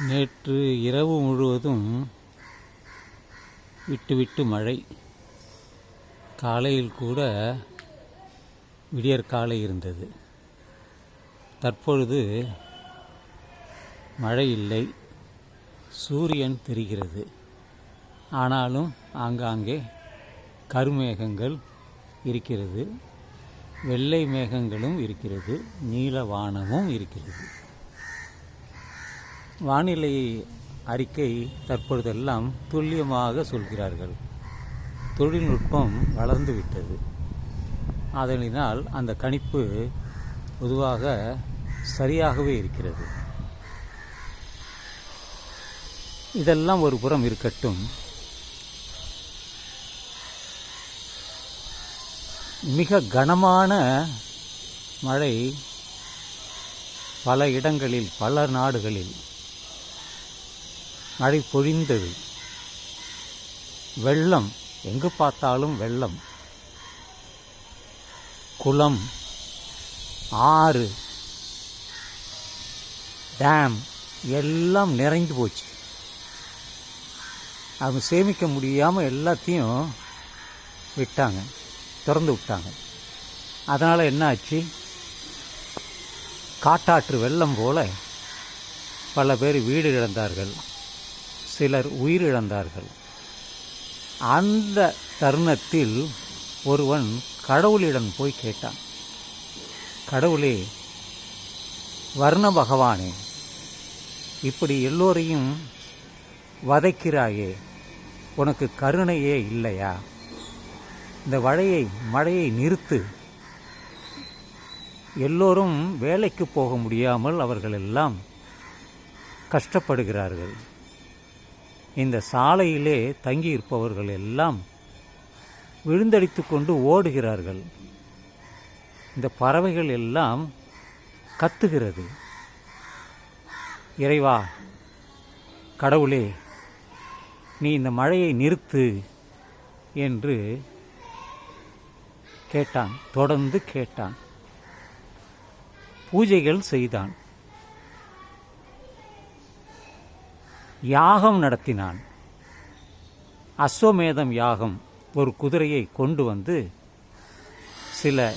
நேற்று இரவு முழுவதும் விட்டுவிட்டு மழை. காலையில் கூட விடியற்காலை இருந்தது. தற்பொழுது மழை இல்லை. சூரியன் தெரிகிறது. ஆனாலும் ஆங்காங்கே கருமேகங்கள் இருக்கிறது. வெள்ளை மேகங்களும் இருக்கிறது. நீல வானமும் இருக்கிறது. வானிலை அறிக்கை தற்பொழுதெல்லாம் துல்லியமாக சொல்கிறார்கள். தொழில்நுட்பம் வளர்ந்து விட்டது அதனால் அந்த கணிப்பு பொதுவாக சரியாகவே இருக்கிறது. இதெல்லாம் ஒரு புறம் இருக்கட்டும். மிக கனமான மழை பல இடங்களில் பல நாடுகளில் மழை பொழிந்தது. வெள்ளம் எங்கு பார்த்தாலும் வெள்ளம். குளம் ஆறு டேம் எல்லாம் நிறைந்து போச்சு. அவங்க சேமிக்க முடியாமல் எல்லாத்தையும் விட்டாங்க திறந்து விட்டாங்க. அதனால் என்ன ஆச்சு? காட்டாற்று வெள்ளம் போல் பல பேர் வீடு இழந்தார்கள். சிலர் உயிரிழந்தார்கள். அந்த தருணத்தில் ஒருவன் கடவுளிடம் போய் கேட்டான். கடவுளே வர்ண பகவானே இப்படி எல்லோரையும் வதைக்கிறாயே உனக்கு கருணையே இல்லையா? இந்த வழையை மழையை நிறுத்து. எல்லோரும் வேலைக்கு போக முடியாமல் அவர்கள் எல்லாம் கஷ்டப்படுகிறார்கள். இந்த சாலையிலே தங்கியிருப்பவர்கள் எல்லாம் விழுந்தடித்து கொண்டு ஓடுகிறார்கள். இந்த பறவைகள் எல்லாம் கத்துகிறது. இறைவா கடவுளே நீ இந்த மழையை நிறுத்து என்று கேட்டான் தொடர்ந்து கேட்டான். பூஜைகள் செய்தான். யாகம் நடத்தினான். அஸ்வமேதம் யாகம் ஒரு குதிரையை கொண்டு வந்து சில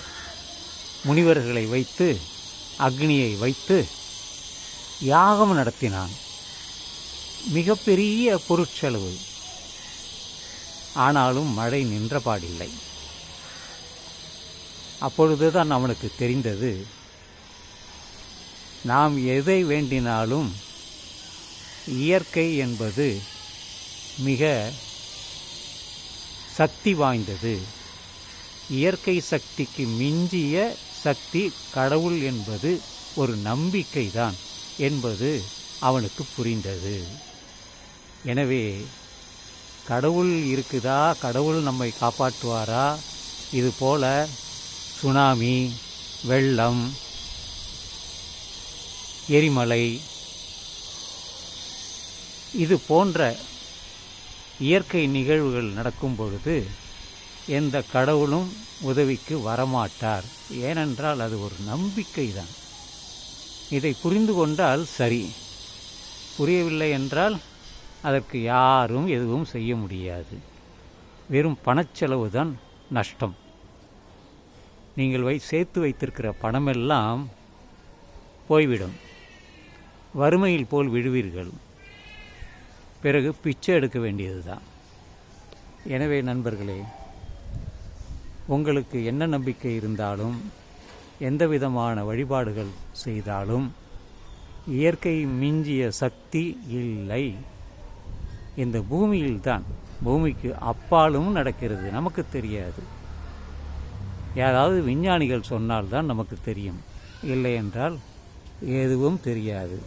முனிவர்களை வைத்து அக்னியை வைத்து யாகம் நடத்தினான். மிகப்பெரிய பொருட்செலவு. ஆனாலும் மழை நின்றபாடில்லை அப்பொழுதுதான் அவனுக்கு தெரிந்தது நாம் எதை வேண்டினாலும் இயற்கை என்பது மிக சக்தி வாய்ந்தது. இயற்கை சக்திக்கு மிஞ்சிய சக்தி கடவுள் என்பது ஒரு நம்பிக்கைதான் என்பது அவனுக்கு புரிந்தது. எனவே கடவுள் இருக்குதா? கடவுள் நம்மை காப்பாற்றுவாரா? இது போல சுனாமி வெள்ளம் எரிமலை இது போன்ற இயற்கை நிகழ்வுகள் நடக்கும் பொழுது எந்த கடவுளும் உதவிக்கு வரமாட்டார். ஏனென்றால் அது ஒரு நம்பிக்கை தான் இதை புரிந்து கொண்டால் சரி. புரியவில்லை என்றால் அதற்கு யாரும் எதுவும் செய்ய முடியாது. வெறும் பணச்செலவு தான் நஷ்டம். நீங்கள் வை சேர்த்து வைத்திருக்கிற பணமெல்லாம் போய்விடும். வறுமையில் போல் விழுவீர்கள். பிறகு பிச்சை எடுக்க வேண்டியது தான் எனவே நண்பர்களே உங்களுக்கு என்ன நம்பிக்கை இருந்தாலும் எந்த விதமான வழிபாடுகள் செய்தாலும் இயற்கை மிஞ்சிய சக்தி இல்லை. இந்த பூமியில்தான் பூமிக்கு அப்பாலும் நடக்கிறது நமக்கு தெரியாது. யாராவது விஞ்ஞானிகள் சொன்னால்தான் நமக்கு தெரியும். இல்லை என்றால் எதுவும் தெரியாது.